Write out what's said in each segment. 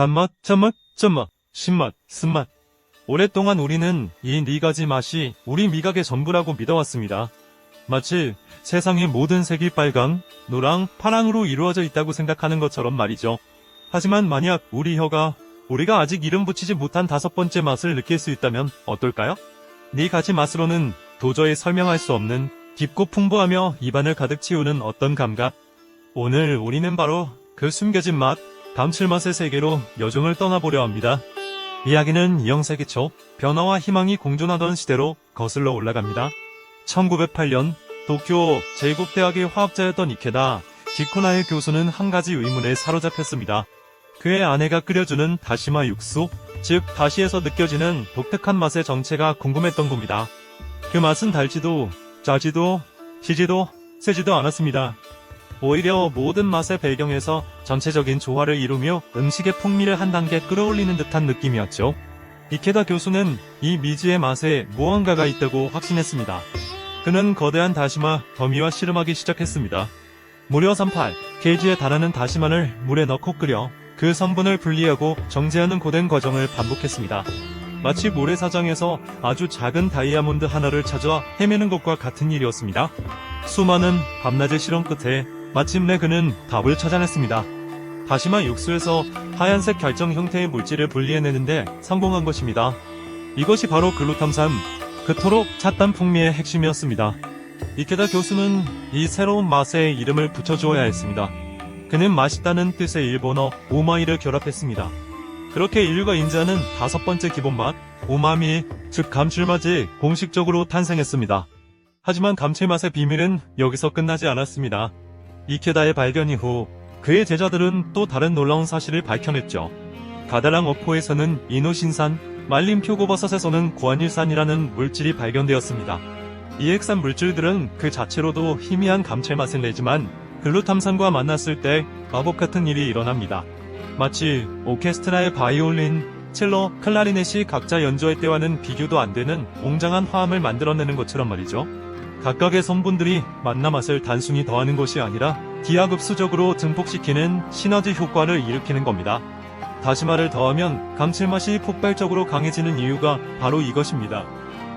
단맛, 짠맛, 짠맛, 신맛, 쓴맛. 오랫동안 우리는 이 네 가지 맛이 우리 미각의 전부라고 믿어왔습니다. 마치 세상의 모든 색이 빨강, 노랑, 파랑으로 이루어져 있다고 생각하는 것처럼 말이죠. 하지만 만약 우리 혀가 우리가 아직 이름 붙이지 못한 다섯 번째 맛을 느낄 수 있다면 어떨까요? 네 가지 맛으로는 도저히 설명할 수 없는 깊고 풍부하며 입안을 가득 채우는 어떤 감각. 오늘 우리는 바로 그 숨겨진 맛, 감칠맛의 세계로 여정을 떠나보려 합니다. 이야기는 이영세기 초 변화와 희망이 공존하던 시대로 거슬러 올라갑니다. 1908년 도쿄 제국대학의 화학자였던 이케다 기쿠나의 교수는 한 가지 의문에 사로잡혔습니다. 그의 아내가 끓여주는 다시마 육수, 즉 다시에서 느껴지는 독특한 맛의 정체가 궁금했던 겁니다. 그 맛은 달지도 짜지도 시지도 세지도 않았습니다. 오히려 모든 맛의 배경에서 전체적인 조화를 이루며 음식의 풍미를 한 단계 끌어올리는 듯한 느낌이었죠. 이케다 교수는 이 미지의 맛에 무언가가 있다고 확신했습니다. 그는 거대한 다시마 더미와 씨름하기 시작했습니다. 무려 38kg에 달하는 다시마를 물에 넣고 끓여 그 성분을 분리하고 정제하는 고된 과정을 반복했습니다. 마치 모래사장에서 아주 작은 다이아몬드 하나를 찾아 헤매는 것과 같은 일이었습니다. 수많은 밤낮의 실험 끝에 마침내 그는 답을 찾아냈습니다. 다시마 육수에서 하얀색 결정 형태의 물질을 분리해내는데 성공한 것입니다. 이것이 바로 글루탐산, 그토록 찻단 풍미의 핵심이었습니다. 이케다 교수는 이 새로운 맛에 이름을 붙여주어야 했습니다. 그는 맛있다는 뜻의 일본어 오마이를 결합했습니다. 그렇게 인류가 인지하는 다섯 번째 기본 맛, 오마미, 즉 감칠맛이 공식적으로 탄생했습니다. 하지만 감칠맛의 비밀은 여기서 끝나지 않았습니다. 이케다의 발견 이후 그의 제자들은 또 다른 놀라운 사실을 밝혀냈죠. 가다랑 어포에서는 이노신산, 말린 표고버섯에서는 고안일산이라는 물질이 발견되었습니다. 이 핵산 물질들은 그 자체로도 희미한 감칠맛을 내지만 글루탐산과 만났을 때 마법 같은 일이 일어납니다. 마치 오케스트라의 바이올린, 첼로, 클라리넷이 각자 연주할 때와는 비교도 안 되는 웅장한 화음을 만들어내는 것처럼 말이죠. 각각의 성분들이 만나 맛을 단순히 더하는 것이 아니라 기하급수적으로 증폭시키는 시너지 효과를 일으키는 겁니다. 다시마를 더하면 감칠맛이 폭발적으로 강해지는 이유가 바로 이것입니다.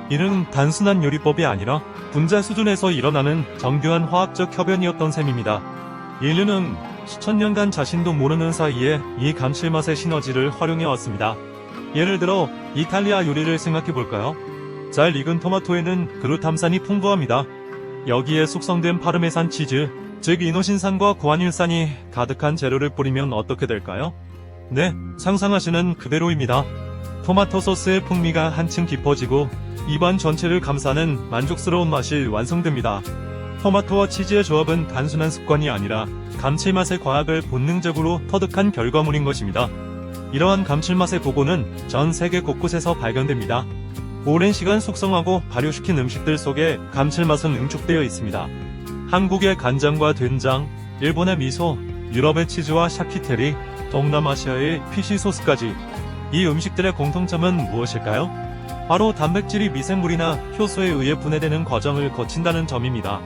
이는 단순한 요리법이 아니라 분자 수준에서 일어나는 정교한 화학적 협연이었던 셈입니다. 인류는 수천 년간 자신도 모르는 사이에 이 감칠맛의 시너지를 활용해 왔습니다. 예를 들어 이탈리아 요리를 생각해 볼까요? 잘 익은 토마토에는 글루탐산이 풍부합니다. 여기에 숙성된 파르메산 치즈, 즉 이노신산과 구안일산이 가득한 재료를 뿌리면 어떻게 될까요? 네, 상상하시는 그대로입니다. 토마토 소스의 풍미가 한층 깊어지고 입안 전체를 감싸는 만족스러운 맛이 완성됩니다. 토마토와 치즈의 조합은 단순한 습관이 아니라 감칠맛의 과학을 본능적으로 터득한 결과물인 것입니다. 이러한 감칠맛의 보고는 전 세계 곳곳에서 발견됩니다. 오랜 시간 숙성하고 발효시킨 음식들 속에 감칠맛은 응축되어 있습니다. 한국의 간장과 된장, 일본의 미소, 유럽의 치즈와 샤키테리, 동남아시아의 피시 소스까지 이 음식들의 공통점은 무엇일까요? 바로 단백질이 미생물이나 효소에 의해 분해되는 과정을 거친다는 점입니다.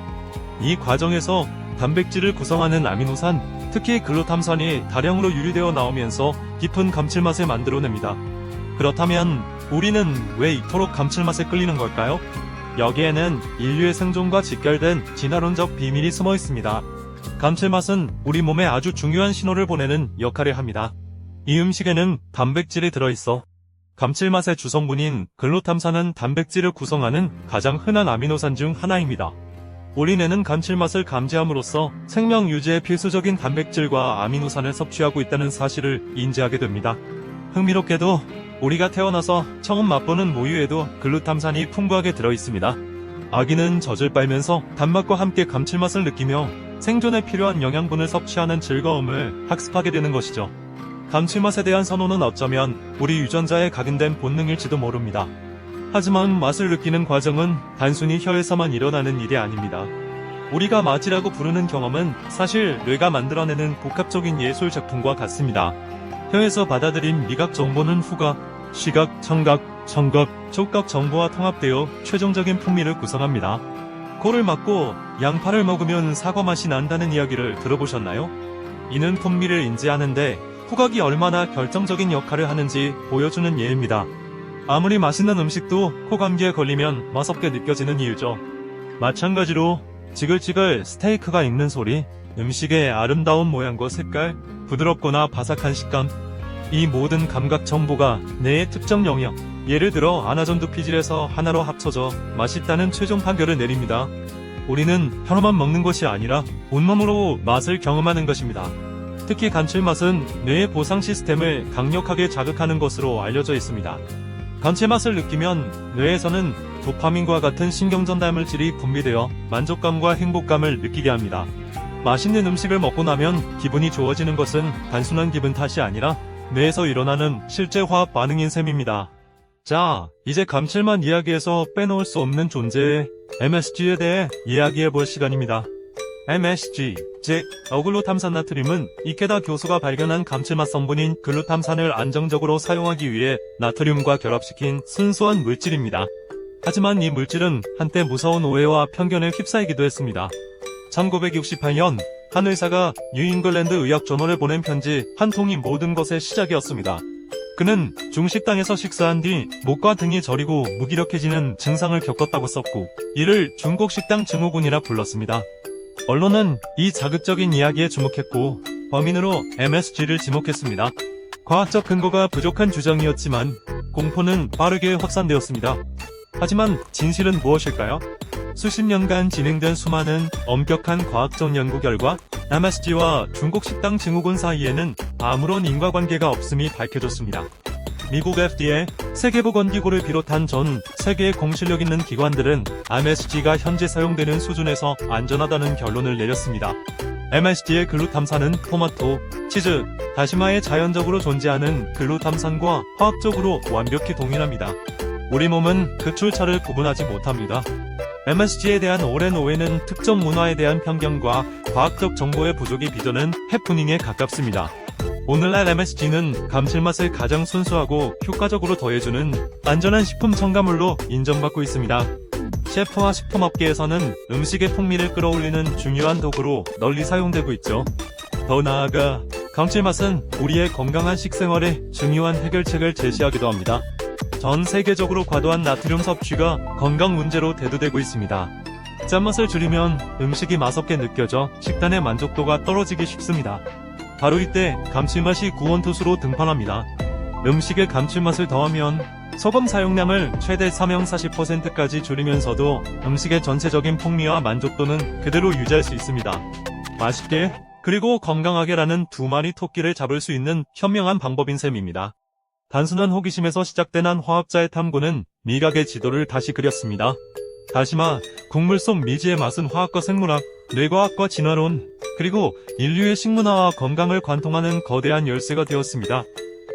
이 과정에서 단백질을 구성하는 아미노산, 특히 글루탐산이 다량으로 유리되어 나오면서 깊은 감칠맛을 만들어냅니다. 그렇다면 우리는 왜 이토록 감칠맛에 끌리는 걸까요? 여기에는 인류의 생존과 직결된 진화론적 비밀이 숨어 있습니다. 감칠맛은 우리 몸에 아주 중요한 신호를 보내는 역할을 합니다. 이 음식에는 단백질이 들어있어 감칠맛의 주성분인 글루탐산은 단백질을 구성하는 가장 흔한 아미노산 중 하나입니다. 우리 뇌는 감칠맛을 감지함으로써 생명 유지에 필수적인 단백질과 아미노산을 섭취하고 있다는 사실을 인지하게 됩니다. 흥미롭게도 우리가 태어나서 처음 맛보는 모유에도 글루탐산이 풍부하게 들어있습니다. 아기는 젖을 빨면서 단맛과 함께 감칠맛을 느끼며 생존에 필요한 영양분을 섭취하는 즐거움을 학습하게 되는 것이죠. 감칠맛에 대한 선호는 어쩌면 우리 유전자에 각인된 본능일지도 모릅니다. 하지만 맛을 느끼는 과정은 단순히 혀에서만 일어나는 일이 아닙니다. 우리가 맛이라고 부르는 경험은 사실 뇌가 만들어내는 복합적인 예술 작품과 같습니다. 혀에서 받아들인 미각 정보는 후각, 시각, 청각, 청각, 촉각 정보와 통합되어 최종적인 풍미를 구성합니다. 코를 막고 양파를 먹으면 사과 맛이 난다는 이야기를 들어보셨나요? 이는 풍미를 인지하는데 후각이 얼마나 결정적인 역할을 하는지 보여주는 예입니다. 아무리 맛있는 음식도 코 감기에 걸리면 맛없게 느껴지는 이유죠. 마찬가지로 지글지글 스테이크가 익는 소리, 음식의 아름다운 모양과 색깔, 부드럽거나 바삭한 식감, 이 모든 감각 정보가 뇌의 특정 영역, 예를 들어 아나전두 피질에서 하나로 합쳐져 맛있다는 최종 판결을 내립니다. 우리는 혀로만 먹는 것이 아니라 온몸으로 맛을 경험하는 것입니다. 특히 감칠맛은 뇌의 보상 시스템을 강력하게 자극하는 것으로 알려져 있습니다. 감칠맛을 느끼면 뇌에서는 도파민과 같은 신경전달 물질이 분비되어 만족감과 행복감을 느끼게 합니다. 맛있는 음식을 먹고 나면 기분이 좋아지는 것은 단순한 기분 탓이 아니라 뇌에서 일어나는 실제 화학 반응인 셈입니다. 자, 이제 감칠맛 이야기에서 빼놓을 수 없는 존재의 MSG에 대해 이야기해 볼 시간입니다. MSG, 즉 어글루탐산나트륨은 이케다 교수가 발견한 감칠맛 성분인 글루탐산을 안정적으로 사용하기 위해 나트륨과 결합시킨 순수한 물질입니다. 하지만 이 물질은 한때 무서운 오해와 편견에 휩싸이기도 했습니다. 1968년 한 의사가 뉴잉글랜드 의학 저널에 보낸 편지 한 통이 모든 것의 시작이었습니다. 그는 중식당에서 식사한 뒤 목과 등이 저리고 무기력해지는 증상을 겪었다고 썼고 이를 중국 식당 증후군이라 불렀습니다. 언론은 이 자극적인 이야기에 주목했고 범인으로 MSG를 지목했습니다. 과학적 근거가 부족한 주장이었지만 공포는 빠르게 확산되었습니다. 하지만 진실은 무엇일까요? 수십 년간 진행된 수많은 엄격한 과학적 연구 결과 MSG와 중국 식당 증후군 사이에는 아무런 인과관계가 없음이 밝혀졌습니다. 미국 FDA, 세계보건기구를 비롯한 전 세계의 공실력 있는 기관들은 MSG가 현재 사용되는 수준에서 안전하다는 결론을 내렸습니다. MSG의 글루탐산은 토마토, 치즈, 다시마에 자연적으로 존재하는 글루탐산과 화학적으로 완벽히 동일합니다. 우리 몸은 그 출처를 구분하지 못합니다. MSG에 대한 오랜 오해는 특정 문화에 대한 편견과 과학적 정보의 부족이 빚어낸 해프닝에 가깝습니다. 오늘날 MSG는 감칠맛을 가장 순수하고 효과적으로 더해주는 안전한 식품 첨가물로 인정받고 있습니다. 셰프와 식품업계에서는 음식의 풍미를 끌어올리는 중요한 도구로 널리 사용되고 있죠. 더 나아가 감칠맛은 우리의 건강한 식생활에 중요한 해결책을 제시하기도 합니다. 전 세계적으로 과도한 나트륨 섭취가 건강 문제로 대두되고 있습니다. 짠맛을 줄이면 음식이 맛없게 느껴져 식단의 만족도가 떨어지기 쉽습니다. 바로 이때 감칠맛이 구원투수로 등판합니다. 음식에 감칠맛을 더하면 소금 사용량을 최대 3형 40%까지 줄이면서도 음식의 전체적인 풍미와 만족도는 그대로 유지할 수 있습니다. 맛있게 그리고 건강하게라는 두 마리 토끼를 잡을 수 있는 현명한 방법인 셈입니다. 단순한 호기심에서 시작된 한 화학자의 탐구는 미각의 지도를 다시 그렸습니다. 다시마, 국물 속 미지의 맛은 화학과 생물학, 뇌과학과 진화론, 그리고 인류의 식문화와 건강을 관통하는 거대한 열쇠가 되었습니다.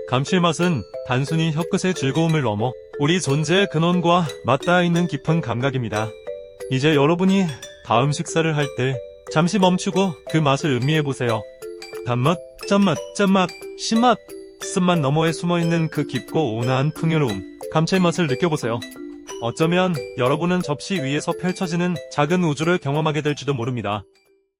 감칠맛은 단순히 혀끝의 즐거움을 넘어 우리 존재의 근원과 맞닿아 있는 깊은 감각입니다. 이제 여러분이 다음 식사를 할 때 잠시 멈추고 그 맛을 음미해보세요. 단맛, 짠맛, 짠맛, 신맛, 쓴맛 너머에 숨어있는 그 깊고 온화한 풍요로움, 감칠맛을 느껴보세요. 어쩌면 여러분은 접시 위에서 펼쳐지는 작은 우주를 경험하게 될지도 모릅니다.